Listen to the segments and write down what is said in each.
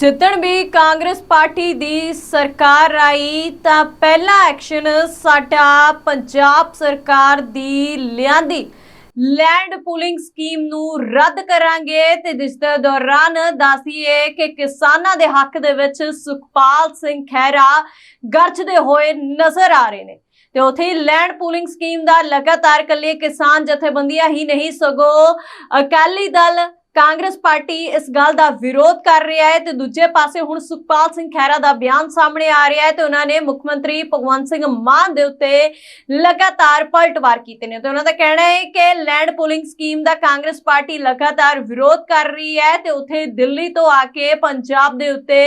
ਜਿੱਦਣ ਵੀ ਕਾਂਗਰਸ ਪਾਰਟੀ ਦੀ ਸਰਕਾਰ ਆਈ ਤਾਂ ਪਹਿਲਾ ਐਕਸ਼ਨ ਸਾਡਾ ਪੰਜਾਬ ਸਰਕਾਰ ਦੀ ਲਿਆਂਦੀ। ਲੈਂਡ ਪੂਲਿੰਗ ਸਕੀਮ ਨੂੰ ਰੱਦ ਕਰਾਂਗੇ ਤੇ ਜਿਸ ਦੇ ਦੌਰਾਨ ਦੱਸੀਏ ਕਿ ਕਿਸਾਨਾਂ ਦੇ ਹੱਕ ਦੇ ਵਿੱਚ ਸੁਖਪਾਲ ਸਿੰਘ ਖਹਿਰਾ ਗਰਜਦੇ ਹੋਏ ਨਜ਼ਰ ਆ ਰਹੇ ਨੇ। ਤੇ ਉਥੇ ਹੀ ਲੈਂਡ ਪੂਲਿੰਗ ਸਕੀਮ ਦਾ ਲਗਾਤਾਰ ਕੱਲੇ ਕਿਸਾਨ ਜਥੇਬੰਦੀਆਂ ਹੀ ਨਹੀਂ, ਸਗੋਂ ਅਕਾਲੀ ਦਲ ਕਾਂਗਰਸ ਪਾਰਟੀ ਇਸ ਗੱਲ ਦਾ ਵਿਰੋਧ ਕਰ ਰਿਹਾ ਹੈ ਤੇ ਦੂਜੇ ਪਾਸੇ ਹੁਣ ਸੁਖਪਾਲ ਸਿੰਘ ਖਹਿਰਾ ਦਾ ਬਿਆਨ ਸਾਹਮਣੇ ਆ ਰਿਹਾ ਹੈ ਤੇ ਉਹਨਾਂ ਨੇ ਮੁੱਖ ਮੰਤਰੀ ਭਗਵੰਤ ਸਿੰਘ ਮਾਨ ਦੇ ਉੱਤੇ ਲਗਾਤਾਰ ਪਲਟਵਾਰ ਕੀਤੇ ਨੇ। ਤੇ ਉਹਨਾਂ ਦਾ ਕਹਿਣਾ ਹੈ ਕਿ ਲੈਂਡ ਪੂਲਿੰਗ ਸਕੀਮ ਦਾ ਕਾਂਗਰਸ ਪਾਰਟੀ ਲਗਾਤਾਰ ਵਿਰੋਧ ਕਰ ਰਹੀ ਹੈ ਤੇ ਉੱਥੇ ਦਿੱਲੀ ਤੋਂ ਆ ਕੇ ਪੰਜਾਬ ਦੇ ਉੱਤੇ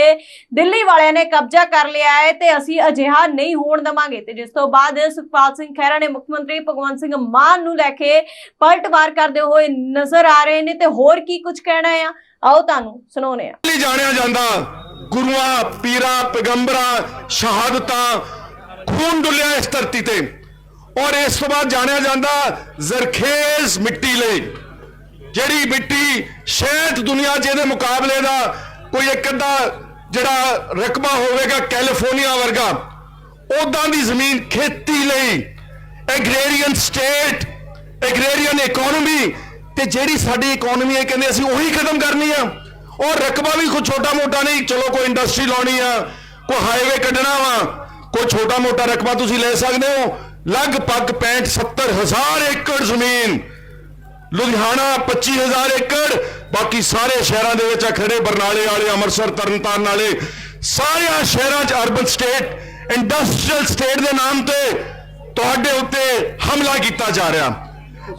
ਦਿੱਲੀ ਵਾਲਿਆਂ ਨੇ ਕਬਜ਼ਾ ਕਰ ਲਿਆ ਹੈ ਤੇ ਅਸੀਂ ਅਜਿਹਾ ਨਹੀਂ ਹੋਣ ਦਵਾਂਗੇ। ਤੇ ਜਿਸ ਤੋਂ ਬਾਅਦ ਸੁਖਪਾਲ ਸਿੰਘ ਖਹਿਰਾ ਨੇ ਮੁੱਖ ਮੰਤਰੀ ਭਗਵੰਤ ਸਿੰਘ ਮਾਨ ਨੂੰ ਲੈ ਕੇ ਪਲਟਵਾਰ ਕਰਦੇ ਹੋਏ ਨਜ਼ਰ ਆ ਰਹੇ ਨੇ ਤੇ ਹੋਰ ਕੀ ਕੁਝ ਕਹਿਣਾ ਆ? ਆਓ ਤੁਹਾਨੂੰ ਸੁਣਾਉਨੇ ਆ। ਨਹੀਂ ਜਾਣਿਆ ਜਾਂਦਾ। ਗੁਰੂਆਂ, ਪੀਰਾਂ, ਪੈਗੰਬਰਾਂ, ਸ਼ਹਾਦਤਾਂ ਖੂਨ ਡੁੱਲਿਆ ਇਸ ਧਰਤੀ ਤੇ। ਔਰ ਇਸ ਤੋਂ ਬਾਅਦ ਜਾਣਿਆ ਜਾਂਦਾ ਜ਼ਰਖੇਜ਼ ਮਿੱਟੀ ਲਈ। ਜਿਹੜੀ ਮਿੱਟੀ ਸ਼ਾਇਦ ਦੁਨੀਆ 'ਚ ਇਹਦੇ ਮੁਕਾਬਲੇ ਦਾ ਕੋਈ ਇੱਕ ਅੱਧਾ ਜਿਹੜਾ ਰਕਬਾ ਹੋਵੇਗਾ ਕੈਲੀਫੋਰਨੀਆ ਵਰਗਾ ਉਦਾਂ ਦੀ ਜ਼ਮੀਨ ਖੇਤੀ ਲਈ। ਐਗਰੇਰੀਅਨ ਸਟੇਟ ਐਗਰੇਰੀਅਨ ਇਕਨੋਮੀ ਤੇ ਜਿਹੜੀ ਸਾਡੀ ਇਕਨੋਮੀ ਹੈ ਕਹਿੰਦੇ ਅਸੀਂ ਉਹੀ ਖਤਮ ਕਰਨੀ ਆ। ਉਹ ਰਕਬਾ ਵੀ ਕੋਈ ਛੋਟਾ ਮੋਟਾ ਨਹੀਂ, ਚਲੋ ਕੋਈ ਇੰਡਸਟਰੀ ਲਾਉਣੀ ਆ, ਕੋਈ ਹਾਈਵੇ ਕੱਢਣਾ ਵਾ, ਕੋਈ ਛੋਟਾ ਮੋਟਾ ਰਕਬਾ ਤੁਸੀਂ ਲੈ ਸਕਦੇ ਹੋ। ਲਗਭਗ 65 70 ਹਜ਼ਾਰ ਏਕੜ ਜ਼ਮੀਨ, ਲੁਧਿਆਣਾ 25000 ਏਕੜ, ਬਾਕੀ ਸਾਰੇ ਸ਼ਹਿਰਾਂ ਦੇ ਵਿੱਚ ਆ ਖੜੇ ਬਰਨਾਲੇ ਵਾਲੇ, ਅੰਮ੍ਰਿਤਸਰ, ਤਰਨਤਾਰਨ ਵਾਲੇ, ਸਾਰਿਆਂ ਸ਼ਹਿਰਾਂ 'ਚ ਅਰਬਨ ਸਟੇਟ ਇੰਡਸਟਰੀਅਲ ਸਟੇਟ ਦੇ ਨਾਮ ਤੇ ਤੁਹਾਡੇ ਉੱਤੇ ਹਮਲਾ ਕੀਤਾ ਜਾ ਰਿਹਾ।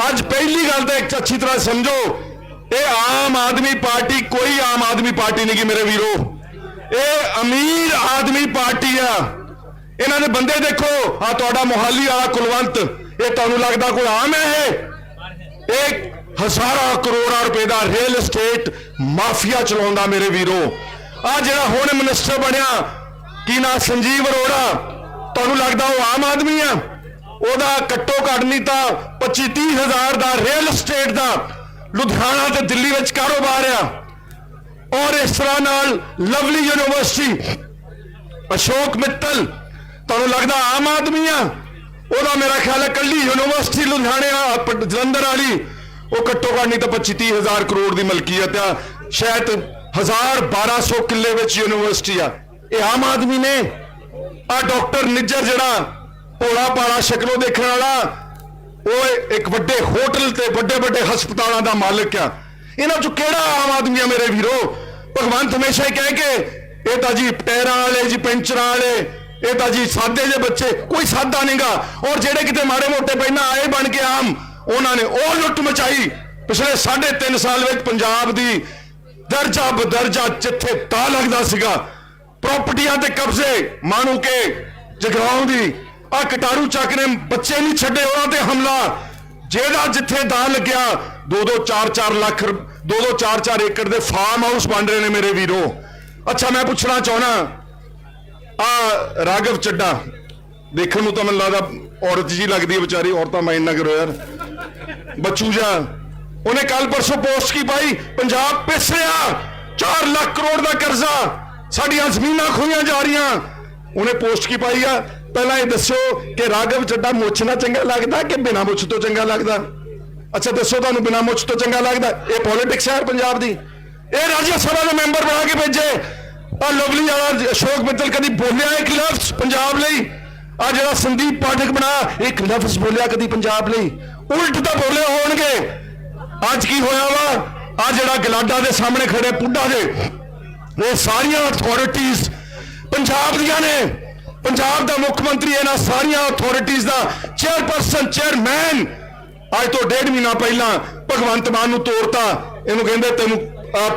ਅੱਜ ਪਹਿਲੀ ਗੱਲ ਤਾਂ ਇੱਕ ਅੱਛੀ ਤਰ੍ਹਾਂ ਸਮਝੋ, ਇਹ ਆਮ ਆਦਮੀ ਪਾਰਟੀ, ਕੋਈ ਆਮ ਆਦਮੀ ਪਾਰਟੀ ਨਹੀਂ ਗੀ ਮੇਰੇ ਵੀਰੋ। ਇਹ ਅਮੀਰ ਆਦਮੀ ਪਾਰਟੀ ਆ। ਇਹਨਾਂ ਦੇ ਬੰਦੇ ਦੇਖੋ, ਆ ਤੁਹਾਡਾ ਮੋਹਾਲੀ ਵਾਲਾ ਕੁਲਵੰਤ, ਇਹ ਤੁਹਾਨੂੰ ਲੱਗਦਾ ਕੋਈ ਆਮ ਹੈ ਇਹ? ਇੱਕ ਹਜ਼ਾਰਾਂ ਕਰੋੜਾਂ ਰੁਪਏ ਦਾ ਰੀਅਲ ਏਸਟੇਟ ਮਾਫੀਆ ਚਲਾਉਂਦਾ ਮੇਰੇ ਵੀਰੋ। ਆ ਜਿਹੜਾ ਹੁਣ ਮਿਨਿਸਟਰ ਬਣਿਆ, ਕੀ ਨਾ? ਸੰਜੀਵ ਅਰੋੜਾ। ਤੁਹਾਨੂੰ ਲੱਗਦਾ ਉਹ ਆਮ ਆਦਮੀ ਆ? ਉਹਦਾ ਘੱਟੋ ਘੱਟ ਨਹੀਂ ਤਾਂ 25 30 ਹਜ਼ਾਰ ਦਾ ਰੀਅਲ ਏਸਟੇਟ ਦਾ ਲੁਧਿਆਣਾ ਤੇ ਦਿੱਲੀ ਵਿੱਚ ਕਾਰੋਬਾਰ ਆ। ਔਰ ਇਸ ਤਰ੍ਹਾਂ ਨਾਲ ਲਵਲੀ ਯੂਨੀਵਰਸਿਟੀ, ਅਸ਼ੋਕ ਮਿੱਤਲ, ਤੁਹਾਨੂੰ ਲੱਗਦਾ ਆਮ ਆਦਮੀ ਆ? ਉਹਦਾ ਮੇਰਾ ਖਿਆਲ ਹੈ ਕੱਲੀ ਯੂਨੀਵਰਸਿਟੀ ਲੁਧਿਆਣੇ ਆ ਜਲੰਧਰ ਵਾਲੀ, ਉਹ ਘੱਟੋ ਘੱਟ ਨਹੀਂ ਤਾਂ 25 30 ਹਜ਼ਾਰ ਕਰੋੜ ਦੀ ਮਲਕੀਅਤ ਆ। ਸ਼ਾਇਦ 1000 1200 ਕਿੱਲੇ ਵਿੱਚ ਯੂਨੀਵਰਸਿਟੀ ਆ। ਇਹ ਆਮ ਆਦਮੀ ਨੇ। ਆ ਡਾਕਟਰ ਨਿੱਜਰ ਜਿਹੜਾ ਭੋਲਾ ਪਾਲਾ ਸ਼ਕਲੋਂ ਦੇਖਣ ਵਾਲਾ। ਉਹ ਇੱਕ ਵੱਡੇ ਹੋਟਲ ਤੇ ਵੱਡੇ ਵੱਡੇ ਹਸਪਤਾਲਾਂ ਦਾ ਮਾਲਕ ਆ। ਇਹਨਾਂ ਚੋਂ ਕਿਹੜਾ ਆਮ ਆਦਮੀ ਆ ਮੇਰੇ ਵੀਰੋ? ਭਗਵੰਤ ਹਮੇਸ਼ਾ ਹੀ ਕਹਿ ਕੇ ਇਹ ਤਾਂ ਜੀ ਟਾਇਰਾਂ ਵਾਲੇ, ਜੀ ਪੈਂਚਰਾਂ ਵਾਲੇ, ਇਹ ਤਾਂ ਜੀ ਸਾਦੇ ਜੇ ਬੱਚੇ, ਕੋਈ ਸਾਦਾ ਨਹੀਂਗਾ। ਔਰ ਜਿਹੜੇ ਕਿਤੇ ਮਾੜੇ ਮੋਟੇ ਪਹਿਲਾਂ ਆਏ ਬਣ ਕੇ ਆਮ, ਉਹਨਾਂ ਨੇ ਉਹ ਲੁੱਟ ਮਚਾਈ। ਪਿਛਲੇ 3.5 ਸਾਲ ਵਿੱਚ ਪੰਜਾਬ ਦੀ ਦਰਜਾ ਬਦਰਜਾ ਜਿੱਥੇ ਤਾਂ ਲੱਗਦਾ ਸੀਗਾ ਪ੍ਰਾਪਰਟੀਆਂ ਤੇ ਕਬਜ਼ੇ, ਮਾਣੂ ਕੇ ਜਗਰਾਉਂ ਦੀ ਆ ਕਟਾਰੂ ਚੱਕ ਨੇ ਬੱਚੇ ਨਹੀਂ ਛੱਡੇ ਉਹਨਾਂ ਤੇ ਹਮਲਾ। ਜਿਹੜਾ ਜਿੱਥੇ ਦਾ ਲੱਗਿਆ 2-2 4-4 ਲੱਖ 2-2 4-4 ਏਕੜ ਦੇ ਫਾਰਮ ਹਾਊਸ ਬਣ ਰਹੇ ਨੇ ਮੇਰੇ ਵੀਰੋ। ਅੱਛਾ, ਮੈਂ ਪੁੱਛਣਾ ਚਾਹਣਾ ਆ ਰਾਗਵ ਚੱਡਾ, ਦੇਖਣ ਨੂੰ ਤਾਂ ਮੈਨੂੰ ਲੱਗਦਾ ਔਰਤ ਜੀ ਲੱਗਦੀ ਹੈ ਵਿਚਾਰੀ, ਔਰਤਾਂ ਮਾਈਂਡ ਨਾ ਕਰੋ ਯਾਰ। ਬੱਚੂ ਜਾ ਉਹਨੇ ਕੱਲ ਪਰਸੋਂ ਪੋਸਟ ਕੀ ਪਾਈ? ਪੰਜਾਬ ਪਿਸ ਰਿਹਾ 4 ਲੱਖ ਕਰੋੜ ਦਾ ਕਰਜ਼ਾ, ਸਾਡੀਆਂ ਜ਼ਮੀਨਾਂ ਖੋਈਆਂ ਜਾ ਰਹੀਆਂ। ਉਹਨੇ ਪੋਸਟ ਕੀ ਪਾਈ ਆ? ਪਹਿਲਾਂ ਇਹ ਦੱਸੋ ਕਿ ਰਾਗਵ ਚੱਡਾ ਮੁੱਛ ਨਾਲ ਚੰਗਾ ਲੱਗਦਾ ਕਿ ਬਿਨਾਂ ਮੁੱਛ ਤੋਂ ਚੰਗਾ ਲੱਗਦਾ? ਅੱਛਾ, ਦੱਸੋ ਤੁਹਾਨੂੰ ਬਿਨਾਂ ਮੁੱਛ ਤੋਂ ਚੰਗਾ ਲੱਗਦਾ? ਇਹ ਪੋਲਿਟਿਕਸ ਹੈ ਪੰਜਾਬ ਦੀ। ਇਹ ਰਾਜ ਸਭਾ ਦੇ ਮੈਂਬਰ ਬਣਾ ਕੇ ਭੇਜੇ। ਆ ਲਵਲੀ ਵਾਲਾ ਅਸ਼ੋਕ ਮਿੱਤਲ ਕਦੀ ਬੋਲਿਆ ਇੱਕ ਲਫ਼ਜ਼ ਪੰਜਾਬ ਲਈ? ਆ ਜਿਹੜਾ ਸੰਦੀਪ ਪਾਠਕ ਬਣਾ, ਇੱਕ ਲਫ਼ਜ਼ ਬੋਲਿਆ ਕਦੀ ਪੰਜਾਬ ਲਈ? ਉਲਟ ਤਾਂ ਬੋਲੇ ਹੋਣਗੇ। ਅੱਜ ਕੀ ਹੋਇਆ ਵਾ? ਆ ਜਿਹੜਾ ਗਲਾਡਾ ਦੇ ਸਾਹਮਣੇ ਖੜੇ ਪੁੱਡਾ ਦੇ। ਇਹ ਸਾਰੀਆਂ ਅਥਾਰਟੀਆਂ ਪੰਜਾਬ ਦੀਆਂ ਨੇ। ਪੰਜਾਬ ਦਾ ਮੁੱਖ ਮੰਤਰੀ ਇਹਨਾਂ ਸਾਰੀਆਂ ਅਥਾਰਟੀਆਂ ਦਾ ਚੇਅਰਪਰਸਨ ਚੇਅਰਮੈਨ ਅੱਜ ਤੋਂ ਡੇਢ ਮਹੀਨਾ ਪਹਿਲਾਂ ਭਗਵੰਤ ਮਾਨ ਨੂੰ ਤੋੜਤਾ ਇਹਨੂੰ ਕਹਿੰਦੇ ਤੈਨੂੰ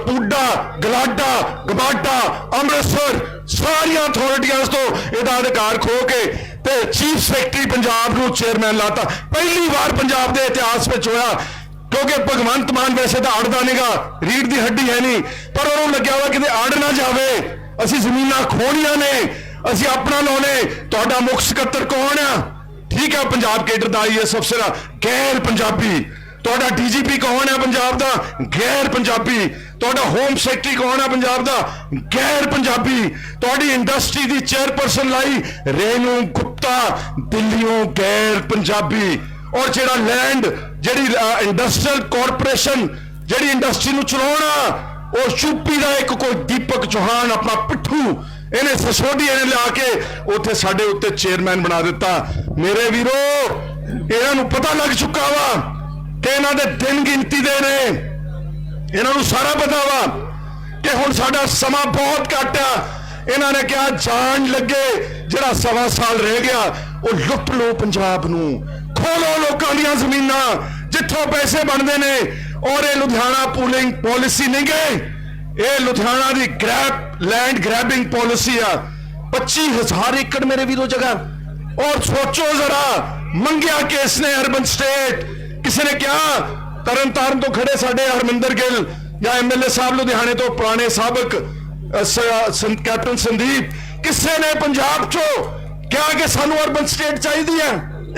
ਪੂਡਾ, ਗਲਾਡਾ ਗਬਾਡਾ ਅੰਮ੍ਰਿਤਸਰ, ਸਾਰੀਆਂ ਅਥਾਰਟੀਆਂ ਤੋਂ ਇਹਦਾ ਅਧਿਕਾਰ ਖੋ ਕੇ ਤੇ ਚੀਫ ਸੈਕਟਰੀ ਪੰਜਾਬ ਨੂੰ ਚੇਅਰਮੈਨ ਲਾਤਾ। ਪਹਿਲੀ ਵਾਰ ਪੰਜਾਬ ਦੇ ਇਤਿਹਾਸ ਵਿੱਚ ਹੋਇਆ, ਕਿਉਂਕਿ ਭਗਵੰਤ ਮਾਨ ਵੈਸੇ ਤਾਂ ਅੜਦਾ ਨਹੀਂਗਾ ਰੀੜ ਦੀ ਹੱਡੀ ਹੈ ਨਹੀਂ, ਪਰ ਉਹਨੂੰ ਲੱਗਿਆ ਹੋਇਆ ਕਿਤੇ ਅੜ ਨਾ ਜਾਵੇ। ਅਸੀਂ ਜ਼ਮੀਨਾਂ ਖੋਣੀਆਂ ਨੇ ਅਸੀਂ ਆਪਣਾ ਲਾਉਣੇ। ਤੁਹਾਡਾ ਮੁੱਖ ਸਕੱਤਰ ਕੌਣ ਆ? ਠੀਕ ਹੈ ਪੰਜਾਬ ਕੇਡਰ ਦਾ ਆਈਐਸ ਅਫਸਰ ਆ, ਗੈਰ ਪੰਜਾਬੀ। ਤੁਹਾਡਾ ਡੀਜੀਪੀ ਕੌਣ ਹੈ ਪੰਜਾਬ ਦਾ? ਗੈਰ ਪੰਜਾਬੀ। ਤੁਹਾਡਾ ਹੋਮ ਸੈਕਟਰੀ ਕੌਣ ਹੈ ਪੰਜਾਬ ਦਾ? ਗੈਰ ਪੰਜਾਬੀ। ਤੁਹਾਡੀ ਇੰਡਸਟਰੀ ਦੀ ਚੇਅਰਪਰਸਨ ਲਾਈ ਰੇਨੂ ਗੁਪਤਾ, ਦਿੱਲੀੋਂ ਗੈਰ ਪੰਜਾਬੀ। ਔਰ ਜਿਹੜਾ ਲੈਂਡ, ਜਿਹੜੀ ਇੰਡਸਟਰੀਅਲ ਕਾਰਪੋਰੇਸ਼ਨ, ਜਿਹੜੀ ਇੰਡਸਟਰੀ ਨੂੰ ਚਲਾਉਣਾ, ਉਹ ਯੂਪੀ ਦਾ ਇੱਕ ਕੋਈ ਦੀਪਕ ਚੌਹਾਨ, ਆਪਣਾ ਪਿੱਠੂ ਇਹਨੇ ਸਸੋਡੀਏ ਨੇ ਲਿਆ ਕੇ ਉੱਥੇ ਸਾਡੇ ਉੱਤੇ ਚੇਅਰਮੈਨ ਬਣਾ ਦਿੱਤਾ। ਮੇਰੇ ਵੀਰੋ, ਇਹਨਾਂ ਨੂੰ ਪਤਾ ਲੱਗ ਚੁੱਕਾ ਵਾ ਕਿ ਇਹਨਾਂ ਦੇ ਦਿਨ ਗਿਣਤੀ ਦੇ ਨੇ। ਇਹਨਾਂ ਨੂੰ ਸਾਰਾ ਪਤਾ ਵਾ ਕਿ ਹੁਣ ਸਾਡਾ ਸਮਾਂ ਬਹੁਤ ਘੱਟ ਆ। ਇਹਨਾਂ ਨੇ ਕਿਹਾ, ਜਾਣ ਲੱਗੇ ਜਿਹੜਾ ਸਵਾ ਸਾਲ ਰਹਿ ਗਿਆ, ਉਹ ਲੁੱਟ ਲੋ ਪੰਜਾਬ ਨੂੰ। ਖੋਲੋ ਲੋਕਾਂ ਦੀਆਂ ਜ਼ਮੀਨਾਂ, ਜਿੱਥੋਂ ਪੈਸੇ ਬਣਦੇ ਨੇ, ਔਰ ਇਹ ਲੁਧਿਆਣਾ ਪੂਲਿੰਗ ਪਾਲਿਸੀ ਨਹੀਂ ਗਏ। ਇਹ ਲੁਧਿਆਣਾ ਦੀ ਗ੍ਰੈਬ ਲੈਂਡ ਗ੍ਰੈਬਿੰਗ ਪਾਲਿਸੀ ਆ 25000 ਏਕੜ ਮੇਰੇ ਵੀਰੋ ਜਗ੍ਹਾ ਔਰ ਸੋਚੋ ਜ਼ਰਾ ਮੰਗਿਆ ਕਿਸ ਨੇ ਅਰਬਨ ਸਟੇਟ ਕਿਸੇ ਨੇ ਕਿਹਾ ਤਰਨ ਤਾਰਨ ਤੋਂ ਖੜੇ ਸਾਡੇ ਹਰਮਿੰਦਰ ਗਿੱਲ ਜਾਂ ਐਮਐਲਏ ਸਾਹਿਬ ਲੁਧਿਆਣੇ ਤੋਂ ਪੁਰਾਣੇ ਸਾਬਕ ਅ, ਸ- ਸੰ- ਕੈਪਟਨ ਸੰਦੀਪ ਕਿਸੇ ਨੇ ਪੰਜਾਬ ਚੋਂ ਕਿਹਾ ਕਿ ਸਾਨੂੰ ਅਰਬਨ ਸਟੇਟ ਚਾਹੀਦੀ ਹੈ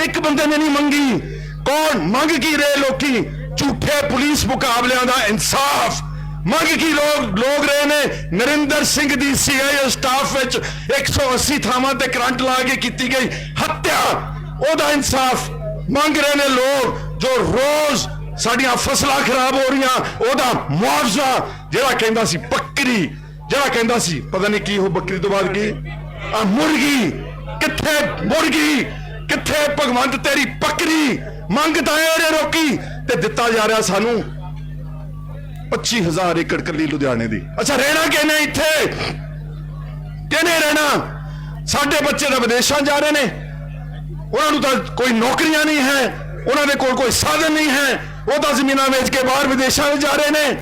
ਇੱਕ ਬੰਦੇ ਨੇ ਨਹੀਂ ਮੰਗੀ ਕੌਣ ਮੰਗ ਕੀ ਰਹੇ ਲੋਕੀ ਝੂਠੇ ਪੁਲਿਸ ਮੁਕਾਬਲਿਆਂ ਦਾ ਇਨਸਾਫ ਮੰਗ ਕੀ ਲੋਕ ਲੋਕ ਰਹੇ ਨੇ? ਨਰਿੰਦਰ ਸਿੰਘ ਦੀ ਸੀਆਈਏ ਸਟਾਫ ਵਿੱਚ 180 ਥਾਵਾਂ ਤੇ ਕਰੰਟ ਲਾ ਕੇ ਕੀਤੀ ਗਈ ਹੱਤਿਆ। ਉਹਦਾ ਇਨਸਾਫ ਮੰਗ ਰਹੇ ਨੇ ਲੋਕ ਜੋ ਰੋਜ਼ ਸਾਡੀਆਂ ਫਸਲਾਂ ਖਰਾਬ ਹੋ ਰਹੀਆਂ, ਉਹਦਾ ਮੁਆਵਜ਼ਾ ਜਿਹੜਾ ਕਹਿੰਦਾ ਸੀ ਬੱਕਰੀ, ਜਿਹੜਾ ਕਹਿੰਦਾ ਸੀ, ਪਤਾ ਨਹੀਂ ਕੀ ਉਹ ਬੱਕਰੀ ਤੋਂ ਬਾਅਦ ਕੀ? ਆ ਮੁਰਗੀ, ਕਿੱਥੇ ਮੁਰਗੀ, ਕਿੱਥੇ ਭਗਵੰਤ ਤੇਰੀ ਬੱਕਰੀ? ਮੰਗ ਤਾਂ ਇਹਨੇ ਰੋਕੀ ਤੇ ਦਿੱਤਾ ਜਾ ਰਿਹਾ ਸਾਨੂੰ। 25000 ਏਕੜ ਕੱਲੀ ਲੁਧਿਆਣੇ ਦੀ। ਅੱਛਾ ਰਹਿਣਾ ਕਿਹਨੇ ਇੱਥੇ? ਕਿਹਨੇ ਰਹਿਣਾ? ਸਾਡੇ ਬੱਚੇ ਤਾਂ ਵਿਦੇਸ਼ਾਂ ਜਾ ਰਹੇ ਨੇ। ਉਹਨਾਂ ਨੂੰ ਤਾਂ ਕੋਈ ਨੌਕਰੀਆਂ ਨਹੀਂ ਹੈ। ਉਹਨਾਂ ਦੇ ਕੋਲ ਕੋਈ ਸਾਧਨ ਨਹੀਂ ਹੈ। ਉਹ ਤਾਂ ਜ਼ਮੀਨਾਂ ਵੇਚ ਕੇ ਬਾਹਰ ਵਿਦੇਸ਼ਾਂ ਵਿੱਚ ਜਾ ਰਹੇ ਨੇ।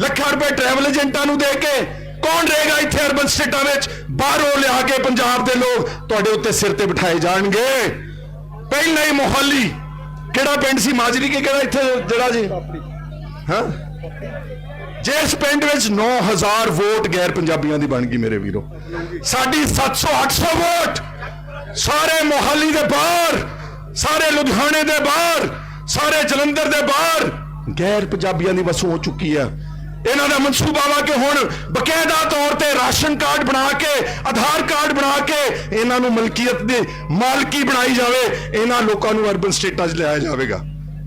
ਲੱਖਾਂ ਰੁਪਏ ਟਰੈਵਲ ਏਜੰਟਾਂ ਨੂੰ ਦੇ ਕੇ ਕੌਣ ਰਹੇਗਾ ਇੱਥੇ ਅਰਬਨ ਸਟੇਟਾਂ ਵਿੱਚ? ਬਾਹਰੋਂ ਲਿਆ ਕੇ ਪੰਜਾਬ ਦੇ ਲੋਕ ਤੁਹਾਡੇ ਉੱਤੇ ਸਿਰ ਤੇ ਬਿਠਾਏ ਜਾਣਗੇ। ਪਹਿਲਾਂ ਹੀ ਮੋਹਾਲੀ। ਕਿਹੜਾ ਪਿੰਡ ਸੀ? ਮਾਜਰੀ ਕੇ ਕਿਹੜਾ ਇੱਥੇ ਜਿਹੜਾ ਜੀ? ਹਾਂ? ਜਿਸ ਪਿੰਡ ਵਿੱਚ 9000 ਵੋਟ ਗੈਰ ਪੰਜਾਬੀਆਂ ਦੀ ਬਣ ਗਈ ਮੇਰੇ ਵੀਰੋ, ਸਾਡੀ 700 800 ਵੋਟ ਸਾਰੇ ਮੋਹਾਲੀ ਦੇ ਬਾਹਰ, ਸਾਰੇ ਲੁਧਿਆਣੇ ਦੇ ਬਾਹਰ, ਸਾਰੇ ਜਲੰਧਰ ਦੇ ਬਾਹਰ ਗੈਰ ਪੰਜਾਬੀਆਂ ਦੀ ਵਸੋਂ ਹੋ ਚੁੱਕੀ ਹੈ। ਇਹਨਾਂ ਦਾ ਮਨਸੂਬਾ ਵਾ ਕਿ ਹੁਣ ਬਕਾਇਦਾ ਤੌਰ ਤੇ ਰਾਸ਼ਨ ਕਾਰਡ ਬਣਾ ਕੇ, ਆਧਾਰ ਕਾਰਡ ਬਣਾ ਕੇ ਇਹਨਾਂ ਨੂੰ ਮਲਕੀਅਤ ਦੀ ਮਾਲਕੀ ਬਣਾਈ ਜਾਵੇ, ਇਹਨਾਂ ਲੋਕਾਂ ਨੂੰ ਅਰਬਨ ਸਟੇਟਾਂ 'ਚ ਲਿਆਇਆ ਜਾਵੇਗਾ।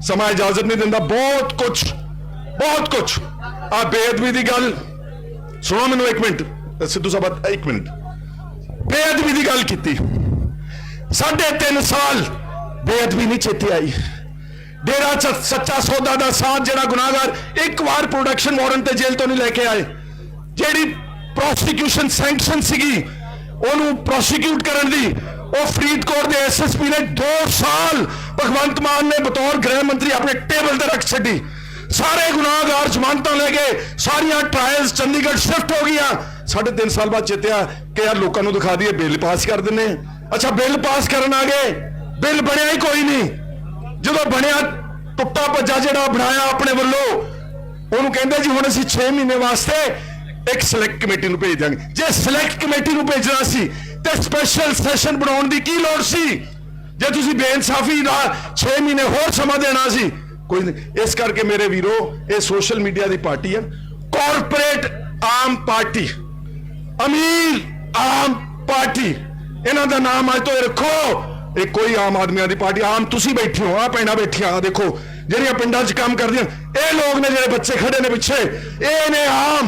ਸਮਾਂ ਇਜਾਜ਼ਤ ਨਹੀਂ ਦਿੰਦਾ, ਬਹੁਤ ਕੁਝ ਬਹੁਤ ਕੁਝ ਆ ਬੇਅਦਬੀ ਦੀ ਗੱਲ। ਸੁਣੋ ਮੈਨੂੰ ਇੱਕ ਮਿੰਟ। ਸਿੱਧੂ ਸਾਹਿਬ, ਇੱਕ ਮਿੰਟ। ਬੇਅਦਬੀ ਦੀ ਗੱਲ ਕੀਤੀ। ਸਾਢੇ ਤਿੰਨ ਸਾਲ ਬੇਅਦਬੀ ਨਹੀਂ ਚੇਤੇ ਆਈ। ਡੇਰਾ ਸੱਚਾ ਸੌਦਾ ਦਾ ਸਾਥ ਜਿਹੜਾ ਗੁਨਾਹਗਰ ਇੱਕ ਵਾਰ ਪ੍ਰੋਡਕਸ਼ਨ ਵਾਰੰਟ ਤੇ ਜੇਲ੍ਹ ਤੋਂ ਨਹੀਂ ਲੈ ਕੇ ਆਏ। ਜਿਹੜੀ ਪ੍ਰੋਸੀਕਿਊਸ਼ਨ ਸੈਂਕਸ਼ਨ ਸੀਗੀ, ਉਹਨੂੰ ਪ੍ਰੋਸੀਕਿਊਟ ਕਰਨ ਦੀ, ਉਹ ਫਰੀਦਕੋਟ ਦੇ ਐਸਐਸਪੀ ਨੇ 2 ਸਾਲ ਭਗਵੰਤ ਮਾਨ ਨੇ ਬਤੌਰ ਗ੍ਰਹਿ ਮੰਤਰੀ ਆਪਣੇ ਟੇਬਲ ਤੇ ਰੱਖ ਛੱਡੀ। ਸਾਰੇ ਗੁਨਾਹਗਾਰ ਜ਼ਮਾਨਤਾਂ ਲੈ ਗਏ ਸਾਰੀਆਂ ਟ੍ਰਾਇਲਸ ਚੰਡੀਗੜ੍ਹ ਸ਼ਿਫਟ ਹੋ ਗਈਆਂ। ਸਾਢੇ ਤਿੰਨ ਸਾਲ ਬਾਅਦ ਚੇਤਿਆ ਕਿ ਯਾਰ ਲੋਕਾਂ ਨੂੰ ਦਿਖਾ ਦਈਏ, ਬਿੱਲ ਪਾਸ ਕਰ ਦਿੰਨੇ ਅੱਛਾ, ਬਿੱਲ ਪਾਸ ਕਰਨ ਆ ਗਏ ਬਿੱਲ ਬਣਿਆ ਹੀ ਕੋਈ ਨਹੀਂ। ਜਦੋਂ ਬਣਿਆ, ਟੁੱਟਾ ਭੱਜਾ ਜਿਹੜਾ ਬਣਾਇਆ ਆਪਣੇ ਵੱਲੋਂ, ਉਹਨੂੰ ਕਹਿੰਦੇ ਜੀ, ਹੁਣ ਅਸੀਂ 6 ਮਹੀਨੇ ਵਾਸਤੇ ਇੱਕ ਸਿਲੈਕਟ ਕਮੇਟੀ ਨੂੰ ਭੇਜ ਦਾਂਗੇ ਜੇ ਸਿਲੈਕਟ ਕਮੇਟੀ ਨੂੰ ਭੇਜਣਾ ਸੀ, ਤੇ ਸਪੈਸ਼ਲ ਸੈਸ਼ਨ ਬਣਾਉਣ ਦੀ ਕੀ ਲੋੜ ਸੀ? ਜੇ ਤੁਸੀਂ ਬੇਇਨਸਾਫੀ ਨਾਲ 6 ਮਹੀਨੇ ਹੋਰ ਸਮਾਂ ਦੇਣਾ ਸੀ ਕੋਈ ਨਹੀਂ। ਇਸ ਕਰਕੇ ਮੇਰੇ ਵੀਰੋ, ਇਹ ਸੋਸ਼ਲ ਮੀਡੀਆ ਦੀ ਪਾਰਟੀ ਹੈ। ਕਾਰਪੋਰੇਟ ਆਮ ਪਾਰਟੀ, ਅਮੀਰ ਆਮ ਪਾਰਟੀ, ਇਹਨਾਂ ਦਾ ਨਾਮ ਅੱਜ ਤੋਂ ਇਹ ਰੱਖੋ। ਇਹ ਕੋਈ ਆਮ ਆਦਮੀਆਂ ਦੀ ਪਾਰਟੀ, ਆਮ ਤੁਸੀਂ ਬੈਠੇ ਹੋ ਆ ਪੈਣਾ ਬੈਠੀਆਂ ਆ ਦੇਖੋ, ਜਿਹੜੀਆਂ ਪਿੰਡਾਂ 'ਚ ਕੰਮ ਕਰਦੀਆਂ, ਇਹ ਲੋਕ ਨੇ ਜਿਹੜੇ ਬੱਚੇ ਖੜੇ ਨੇ ਪਿੱਛੇ, ਇਹ ਨੇ ਆਮ